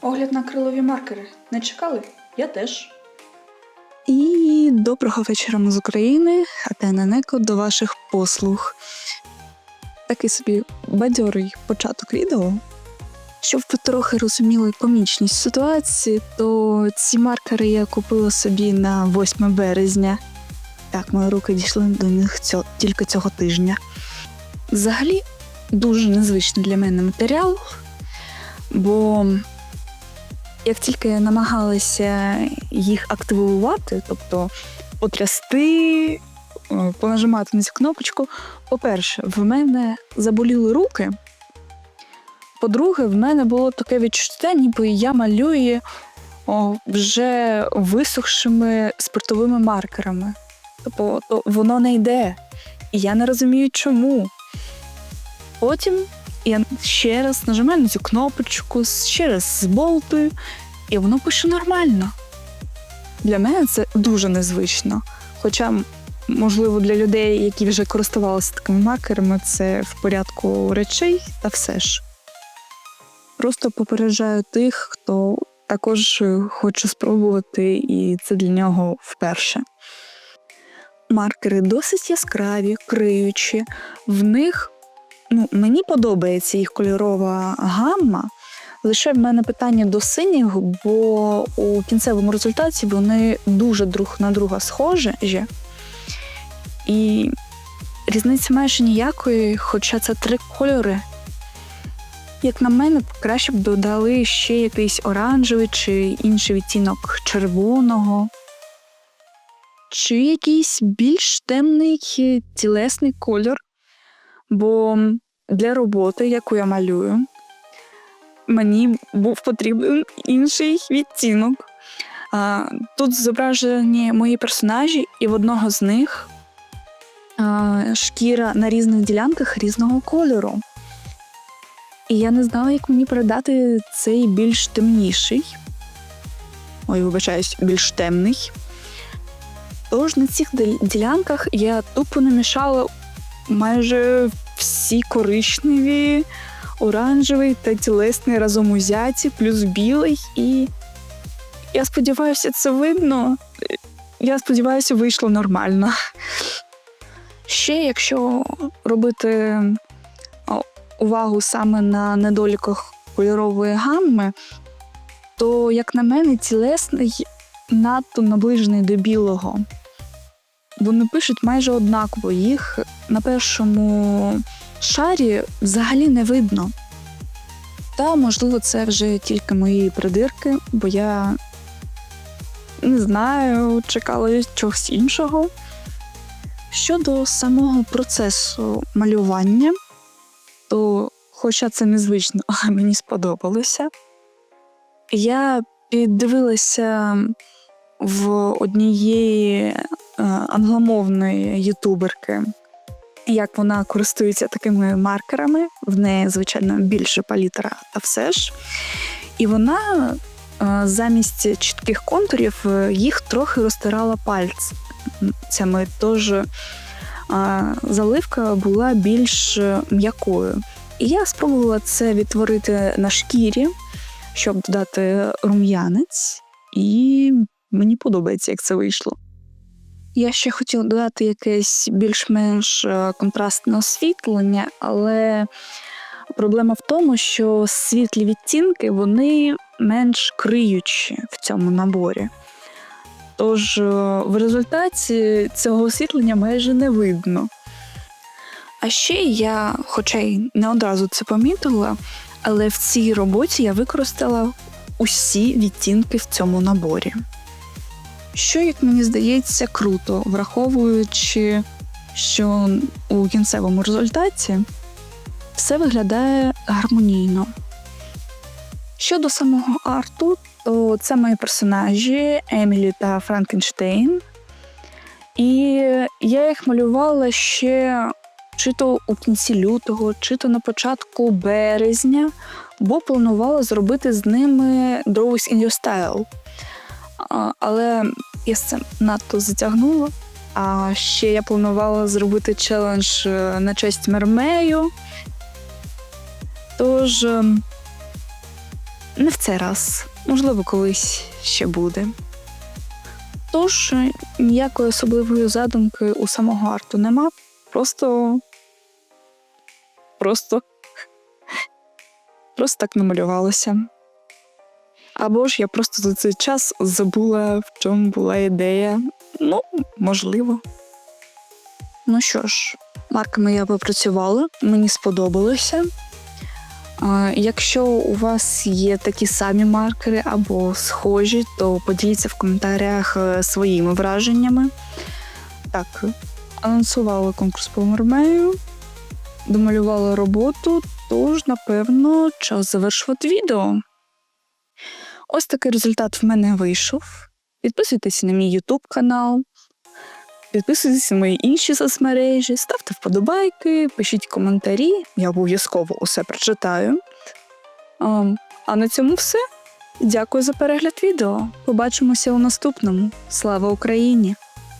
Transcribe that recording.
Огляд на крилові маркери. Не чекали? Я теж. І доброго вечора з України, Атена Неко до ваших послуг. Такий собі бадьорий початок відео. Щоб ви трохи розуміли комічність ситуації, то ці маркери я купила собі на 8 березня. Так, мої руки дійшли до них цього, тільки цього тижня. Взагалі, дуже незвичний для мене матеріал, бо як тільки я намагалася їх активувати, тобто потрясти, е, понажимати на цю кнопочку, по-перше, в мене заболіли руки. По-друге, в мене було таке відчуття, ніби я малюю о, вже висохшими спиртовими маркерами. Тобто то воно не йде. І я не розумію, чому. Потім я ще раз нажимаю на цю кнопочку, ще раз зболтую, і воно пише нормально. Для мене це дуже незвично. Хоча, можливо, для людей, які вже користувалися такими маркерами, це в порядку речей, та все ж. Просто попереджаю тих, хто також хоче спробувати, і це для нього вперше. Маркери досить яскраві, криючі. В них ну, мені подобається їх кольорова гамма. Лише в мене питання до синіх, бо у кінцевому результаті вони дуже друг на друга схожі. І різниці майже ніякої, хоча це три кольори. Як на мене, краще б додали ще якийсь оранжевий чи інший відтінок червоного, чи якийсь більш темний е, тілесний кольор. Бо для роботи, яку я малюю, мені був потрібен інший відтінок. Тут зображені мої персонажі, і в одного з них шкіра на різних ділянках різного кольору. І я не знала, як мені передати цей більш темніший. Ой, вибачаюсь, більш темний. Тож на цих ділянках я тупо намішала майже всі коричневі, оранжевий та тілесний разом узяті, плюс білий. І я сподіваюся, це видно. Я сподіваюся, вийшло нормально. Ще, якщо робити увагу саме на недоліках кольорової гамми, то, як на мене, тілесний надто наближений до білого. Вони пишуть майже однаково. Їх на першому шарі взагалі не видно. Та, можливо, це вже тільки мої придирки, бо я не знаю, чекала чогось іншого. Щодо самого процесу малювання, то, хоча це незвично, але мені сподобалося, я піддивилася в однієї англомовної ютуберки, як вона користується такими маркерами. В неї, звичайно, більше палітра, та все ж. І вона е, замість чітких контурів е, їх трохи розтирала пальцями. Тож е, заливка була більш е, м'якою. І я спробувала це відтворити на шкірі, щоб додати рум'янець, і мені подобається, як це вийшло. Я ще хотіла додати якесь більш-менш е, контрастне освітлення, але проблема в тому, що світлі відтінки вони менш криючі в цьому наборі. Тож е, в результаті цього освітлення майже не видно. А ще я, хоча й не одразу це помітила, але в цій роботі я використала усі відтінки в цьому наборі. Що, як мені здається, круто, враховуючи, що у кінцевому результаті все виглядає гармонійно. Щодо самого арту, то це мої персонажі Емілі та Франкенштейн. І я їх малювала ще чи то у кінці лютого, чи то на початку березня, бо планувала зробити з ними Drawings in Your Style. Але я з цим надто затягнула. А ще я планувала зробити челендж е, на честь Мермею. Тож ем, не в цей раз, можливо, колись ще буде. Тож ніякої особливої задумки у самого арту нема. Просто. Просто. Просто так намалювалося. Або ж я просто за цей час забула, в чому була ідея. Ну, можливо. Ну що ж, марками я попрацювала, мені сподобалося. Якщо у вас є такі самі маркери або схожі, то поділіться в коментарях е, своїми враженнями. Так, анонсувала конкурс по Мермею, домалювала роботу, тож, напевно, час завершувати відео. Ось такий результат в мене вийшов. Підписуйтесь на мій YouTube канал, підписуйтесь на мої інші соцмережі, ставте вподобайки, пишіть коментарі, я обов'язково усе прочитаю. А, а на цьому все. Дякую за перегляд відео. Побачимося у наступному. Слава Україні!